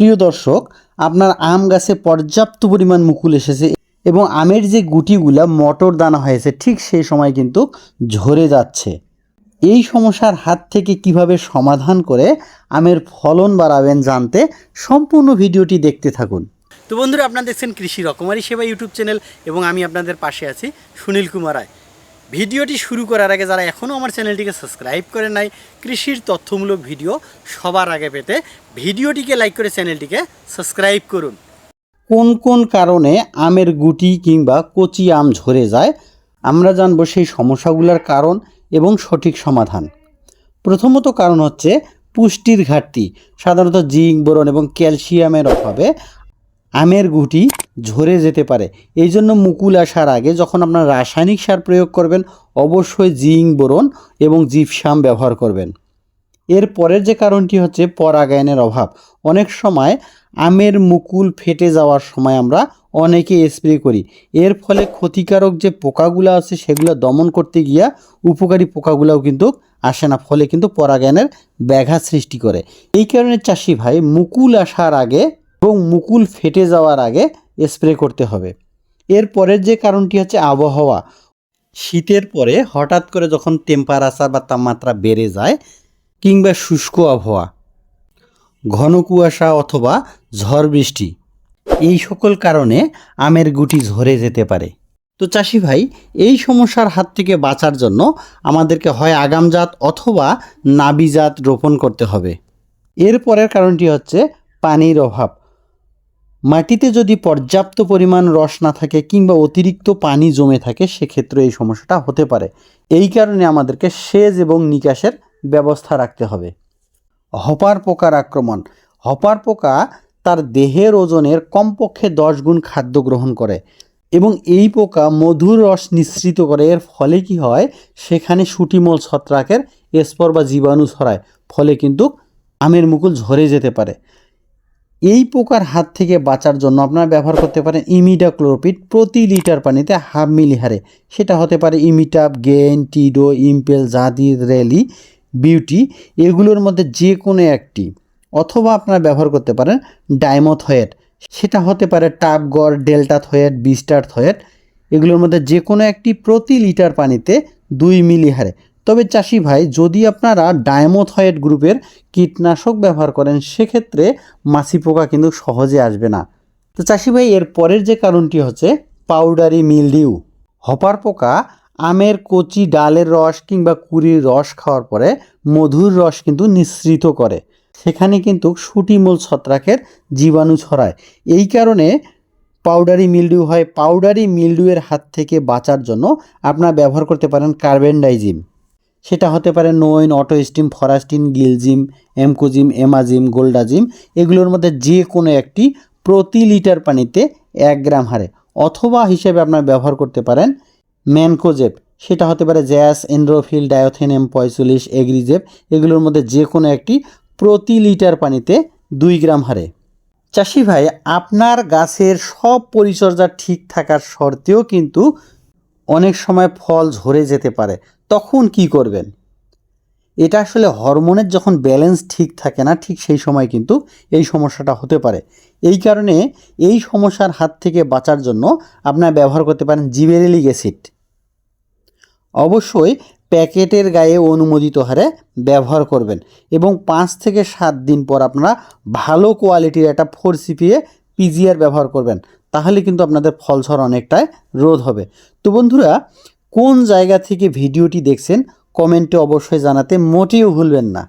প্রিয় দর্শক, আপনার আম গাছে পর্যাপ্ত পরিমাণ মুকুল এসেছে এবং আমের যে গুটিগুলা মটর দানা হয়েছে, ঠিক সেই সময় কিন্তু ঝরে যাচ্ছে। এই সমস্যার হাত থেকে কীভাবে সমাধান করে আমের ফলন বাড়াবেন জানতে সম্পূর্ণ ভিডিওটি দেখতে থাকুন। তো বন্ধুরা, আপনারা দেখছেন কৃষি রকমারি সেবা ইউটিউব চ্যানেল এবং আমি আপনাদের পাশে আছি সুনীল কুমার রায়। ভিডিওটি শুরু করার আগে যারা এখনও আমার চ্যানেলটিকে সাবস্ক্রাইব করে নাই, কৃষির তথ্যমূলক ভিডিও সবার আগে পেতে ভিডিওটিকে লাইক করে চ্যানেলটিকে সাবস্ক্রাইব করুন। কোন কোন কারণে আমের গুটি কিংবা কচি আম ঝরে যায়, আমরা জানব সেই সমস্যাগুলোর কারণ এবং সঠিক সমাধান। প্রথমত কারণ হচ্ছে পুষ্টির ঘাটতি, সাধারণত জিঙ্ক, বোরন এবং ক্যালসিয়ামের অভাবে আমের গুটি ঝরে যেতে পারে। এই জন্য মুকুল আসার আগে যখন আপনার রাসায়নিক সার প্রয়োগ করবেন, অবশ্যই জিং বোরন এবং জিপসাম ব্যবহার করবেন। এর পরের যে কারণটি হচ্ছে পরাগায়নের অভাব। অনেক সময় আমের মুকুল ফেটে যাওয়ার সময় আমরা অনেকে স্প্রে করি। এর ফলে ক্ষতিকারক যে পোকাগুলো আছে সেগুলো দমন করতে গিয়া উপকারী পোকাগুলোও কিন্তু আসে না, ফলে কিন্তু পরাগায়নের ব্যাঘাত সৃষ্টি করে। এই কারণে চাষি ভাই, মুকুল আসার আগে এবং মুকুল ফেটে যাওয়ার আগে স্প্রে করতে হবে। এর পরের যে কারণটি হচ্ছে আবহাওয়া। শীতের পরে হঠাৎ করে যখন টেম্পারেচার বা তাপমাত্রা বেড়ে যায় কিংবা শুষ্ক আবহাওয়া, ঘন কুয়াশা অথবা ঝড় বৃষ্টি, এই সকল কারণে আমের গুটি ঝরে যেতে পারে। তো চাষি ভাই, এই সমস্যার হাত থেকে বাঁচার জন্য আমাদেরকে হয় আগামজাত অথবা নাবিজাত রোপণ করতে হবে। এর পরের কারণটি হচ্ছে পানির অভাব। মাটিতে যদি পর্যাপ্ত পরিমাণ রস না থাকে কিংবা অতিরিক্ত পানি জমে থাকে, সেক্ষেত্রে এই সমস্যাটা হতে পারে। এই কারণে আমাদেরকে সেচ এবং নিকাশের ব্যবস্থা রাখতে হবে। হপার পোকার আক্রমণ। হপার পোকা তার দেহের ওজনের কমপক্ষে দশ গুণ খাদ্য গ্রহণ করে এবং এই পোকা মধুর রস নিঃসৃত করে। এর ফলে কি হয়? সেখানে সুটিমল ছত্রাকের স্পর বা জীবাণু ছড়ায়। ফলে কিন্তু আমের মুকুল ঝরে যেতে পারে। এই পোকার হাত থেকে বাঁচার জন্য আপনারা ব্যবহার করতে পারেন ইমিডাক্লোরোপিড প্রতি লিটার পানিতে হাফ মিলি হারে সেটা হতে পারে ইমিটাপ গেন টিডো, ইম্পেল জাদির র্যালি বিউটি, এগুলোর মধ্যে যে কোনো একটি। অথবা আপনারা ব্যবহার করতে পারেন ডাইমোথয়েড। সেটা হতে পারে টাপগড় ডেল্টা থয়েড বিস্টার থয়েড এগুলোর মধ্যে যে কোনো একটি প্রতি লিটার পানিতে দুই মিলি হারে তবে চাষি ভাই, যদি আপনারা ডায়মোথয়েড গ্রুপের কীটনাশক ব্যবহার করেন, সেক্ষেত্রে মাছি পোকা কিন্তু সহজে আসবে না। তো চাষি ভাই, এর পরের যে কারণটি হচ্ছে পাউডারি মিলডিউ। হপার পোকা, আমের কচি, ডালের রস কিংবা কুড়ির রস খাওয়ার পরে মধুর রস কিন্তু নিঃসৃত করে। সেখানে কিন্তু সুটিমূল ছত্রাকের জীবাণু ছড়ায়। এই কারণে পাউডারি মিলডিউ হয়। পাউডারি মিলডিউয়ের হাত থেকে বাঁচার জন্য আপনারা ব্যবহার করতে পারেন কার্বেন্ডাইজিম। সেটা হতে পারে নোইন অটো স্টিম ফরাস্টিন, গিলজিম, এমকোজিম, এমাজিম, গোল্ডাজিম, এগুলোর মধ্যে যে কোনো একটি প্রতি লিটার পানিতে এক গ্রাম হারে অথবা হিসেবে আপনারা ব্যবহার করতে পারেন ম্যানকোজেপ সেটা হতে পারে জ্যাস, এন্ড্রোফিল, ডায়োথেনেম পঁয়তাল্লিশ এগ্রিজেপ এগুলোর মধ্যে যে কোনো একটি প্রতি লিটার পানিতে দুই গ্রাম হারে। চাষি ভাই, আপনার গাছের সব পরিচর্যা ঠিক থাকার শর্তেও কিন্তু অনেক সময় ফল ঝরে যেতে পারে, তখন কি করবেন? এটা আসলে হরমোনের যখন ব্যালেন্স ঠিক থাকে না, ঠিক সেই সময় কিন্তু এই সমস্যাটা হতে পারে। এই কারণে এই সমস্যার হাত থেকে বাঁচার জন্য আপনারা ব্যবহার করতে পারেন জিবেরেলিক অ্যাসিড। অবশ্যই প্যাকেটের গায়ে অনুমোদিত হারে ব্যবহার করবেন এবং পাঁচ থেকে সাত দিন পর আপনারা ভালো কোয়ালিটির একটা ফোর সিপিএ পিজিআর ব্যবহার করবেন। তাহলে কিন্তু আপনাদের ফল অনেকটাই রোধ হবে। তো বন্ধুরা, কোন জায়গা থেকে ভিডিওটি দেখছেন, কমেন্টে অবশ্যই জানাতে মোটেও ভুলবেন না।